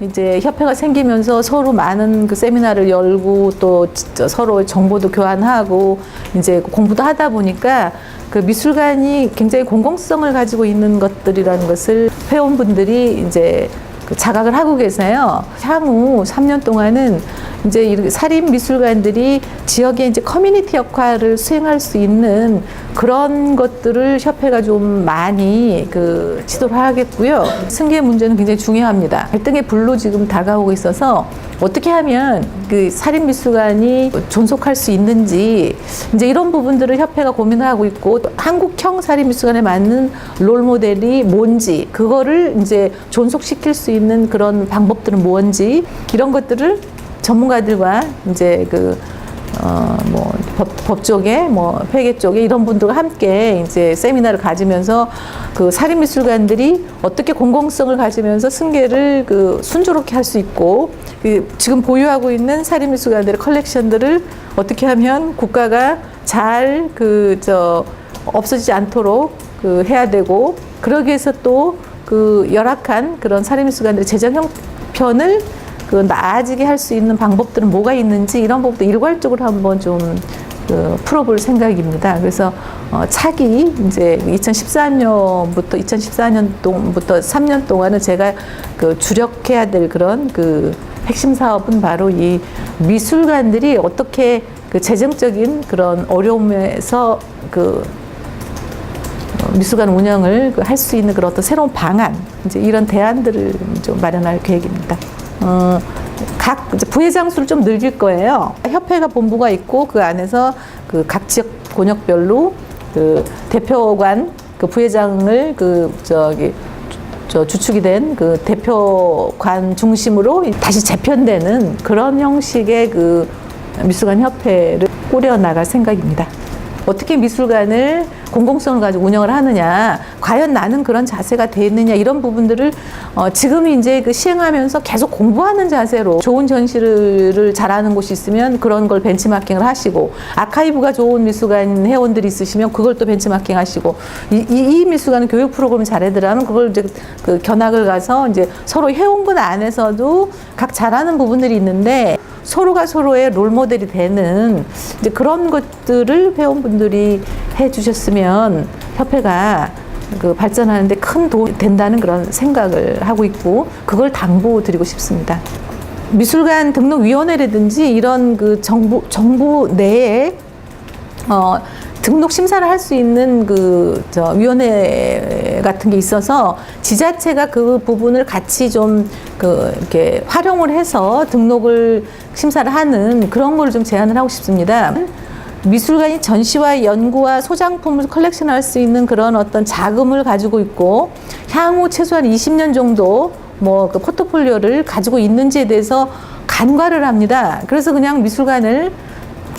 이제 협회가 생기면서 서로 많은 그 세미나를 열고 또 서로 정보도 교환하고 이제 공부도 하다 보니까 그 미술관이 굉장히 공공성을 가지고 있는 것들이라는 것을 회원분들이 이제 그 자각을 하고 계세요. 향후 3년 동안은 이제 사립 미술관들이 지역의 이제 커뮤니티 역할을 수행할 수 있는 그런 것들을 협회가 좀 많이 그 지도를 하겠고요. 승계 문제는 굉장히 중요합니다. 갈등의 불로 지금 다가오고 있어서 어떻게 하면 그 사립 미술관이 존속할 수 있는지 이제 이런 부분들을 협회가 고민을 하고 있고 또 한국형 사립 미술관에 맞는 롤 모델이 뭔지 그거를 이제 존속시킬 수 있는 그런 방법들은 뭔지 이런 것들을 전문가들과 이제 그 어, 뭐, 법, 법 쪽에, 뭐, 회계 쪽에 이런 분들과 함께 이제 세미나를 가지면서 그 사립미술관들이 어떻게 공공성을 가지면서 승계를 그 순조롭게 할 수 있고 그 지금 보유하고 있는 사립미술관들의 컬렉션들을 어떻게 하면 국가가 잘 그, 저, 없어지지 않도록 그 해야 되고 그러기 위해서 또 그 열악한 그런 사립미술관들의 재정 형편을 그 나아지게 할 수 있는 방법들은 뭐가 있는지 이런 부분도 일괄적으로 한번 좀 그 풀어볼 생각입니다. 그래서 어, 차기 이제 2014년부터 2014년부터 3년 동안은 제가 그 주력해야 될 그런 그 핵심 사업은 바로 이 미술관들이 어떻게 그 재정적인 그런 어려움에서 그 어, 미술관 운영을 할 수 있는 그런 어떤 새로운 방안, 이제 이런 대안들을 좀 마련할 계획입니다. 어, 각 부회장 수를 좀 늘릴 거예요. 협회가 본부가 있고 그 안에서 그 각 지역 권역별로 그 대표관 그 부회장을 그 저기 저 주축이 된 그 대표관 중심으로 다시 재편되는 그런 형식의 그 미술관 협회를 꾸려 나갈 생각입니다. 어떻게 미술관을 공공성을 가지고 운영을 하느냐, 과연 나는 그런 자세가 돼 있느냐 이런 부분들을 어, 지금 이제 그 시행하면서 계속 공부하는 자세로 좋은 전시를 잘하는 곳이 있으면 그런 걸 벤치마킹을 하시고 아카이브가 좋은 미술관 회원들이 있으시면 그걸 또 벤치마킹 하시고 이, 이, 이 미술관은 교육 프로그램을 잘하더라면 그걸 이제 그 견학을 가서 이제 서로 회원군 안에서도 각 잘하는 부분들이 있는데 서로가 서로의 롤 모델이 되는 이제 그런 것들을 회원분들이 해 주셨으면 협회가 그 발전하는데 큰 도움이 된다는 그런 생각을 하고 있고 그걸 당부 드리고 싶습니다. 미술관 등록위원회라든지 이런 그 정부 정부 내에 어, 등록 심사를 할 수 있는 그, 저, 위원회 같은 게 있어서 지자체가 그 부분을 같이 좀 그, 이렇게 활용을 해서 등록을 심사를 하는 그런 걸 좀 제안을 하고 싶습니다. 미술관이 전시와 연구와 소장품을 컬렉션할 수 있는 그런 어떤 자금을 가지고 있고 향후 최소한 20년 정도 뭐 그 포트폴리오를 가지고 있는지에 대해서 간과를 합니다. 그래서 그냥 미술관을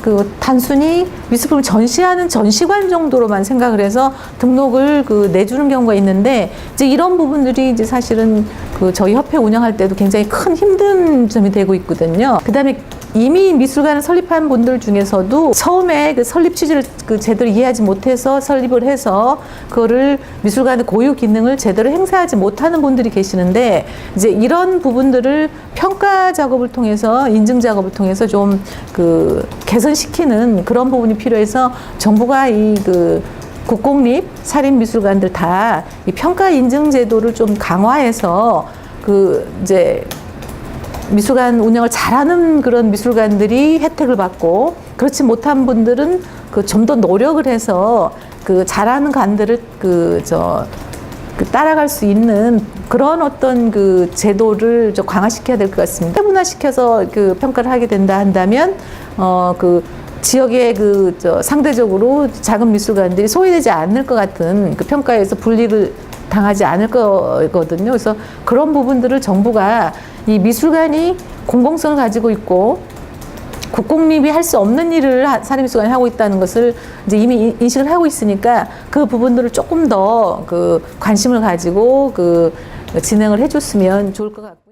그 단순히 미술품을 전시하는 전시관 정도로만 생각을 해서 등록을 그 내주는 경우가 있는데 이제 이런 부분들이 이제 사실은 그 저희 협회 운영할 때도 굉장히 큰 힘든 점이 되고 있거든요. 그다음에 이미 미술관을 설립한 분들 중에서도 처음에 그 설립 취지를 그 제대로 이해하지 못해서 설립을 해서 그거를 미술관의 고유 기능을 제대로 행사하지 못하는 분들이 계시는데 이제 이런 부분들을 평가 작업을 통해서 인증 작업을 통해서 좀 그 개선시키는 그런 부분이 필요해서 정부가 이그 국공립 사립 미술관들 다 이 평가 인증 제도를 좀 강화해서 그 이제 미술관 운영을 잘하는 그런 미술관들이 혜택을 받고 그렇지 못한 분들은 그 좀 더 노력을 해서 그 잘하는 관들을 그저 그 따라갈 수 있는 그런 어떤 그 제도를 좀 강화시켜야 될 것 같습니다. 세분화시켜서 그 평가를 하게 된다 한다면 어그 지역의 그 저 상대적으로 작은 미술관들이 소외되지 않을 것 같은 그 평가에서 불리를 당하지 않을 거거든요. 그래서 그런 부분들을 정부가 이 미술관이 공공성을 가지고 있고 국공립이 할 수 없는 일을 하- 사립미술관이 하고 있다는 것을 이제 이미 인- 인식을 하고 있으니까 그 부분들을 조금 더 그 관심을 가지고 그 진행을 해줬으면 좋을 것 같고.